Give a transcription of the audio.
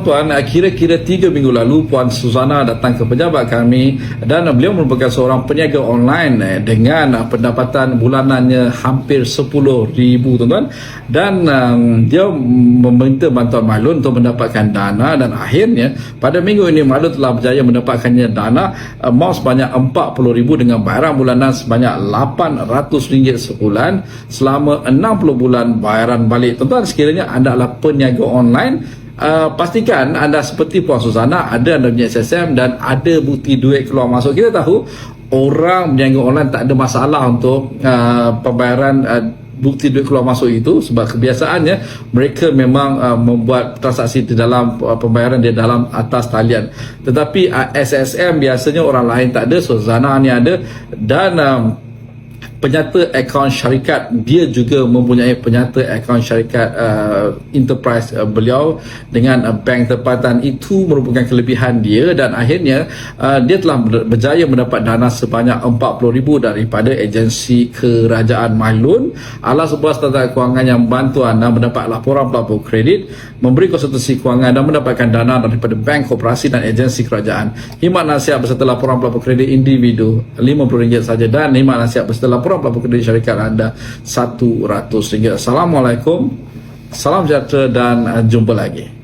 tuan-tuan, kira-kira tiga minggu lalu Puan Suzana datang ke pejabat kami dan beliau merupakan seorang peniaga online uh, dengan uh, pendapatan bulanannya hampir RM10,000 tuan-tuan. Dan um, dia meminta bantuan Mailun untuk mendapatkan dana dan akhirnya pada minggu ini Mailun telah berjaya mendapatkannya dana uh, mau sebanyak RM40,000 dengan bayaran bulanan sebanyak RM800 sebulan selama 60 bulan bayaran balik. Tuan-tuan sekiranya anda adalah peniaga online Uh, pastikan anda seperti Puan Susana ada anda punya SSM dan ada bukti duit keluar masuk. Kita tahu orang berniaga online tak ada masalah untuk uh, pembayaran uh, bukti duit keluar masuk itu sebab kebiasaannya mereka memang uh, membuat transaksi di dalam uh, pembayaran di dalam atas talian. Tetapi uh, SSM biasanya orang lain tak ada so Zana ni ada dan um, penyata akaun syarikat dia juga mempunyai penyata akaun syarikat uh, enterprise uh, beliau dengan uh, bank tempatan. Itu merupakan kelebihan dia dan akhirnya uh, dia telah berjaya mendapat dana sebanyak 40,000 daripada agensi kerajaan Mailun. Ala sebuah standard kewangan yang bantu anda mendapat laporan pelapor kredit memberi konsultasi kewangan dan mendapatkan dana daripada bank koperasi dan agensi kerajaan. Himat nasihat beserta laporan pelapor kredit individu RM50 saja dan himat nasihat beserta laporan pelapor kredit syarikat anda RM100. Assalamualaikum. Salam sejahtera dan uh, jumpa lagi.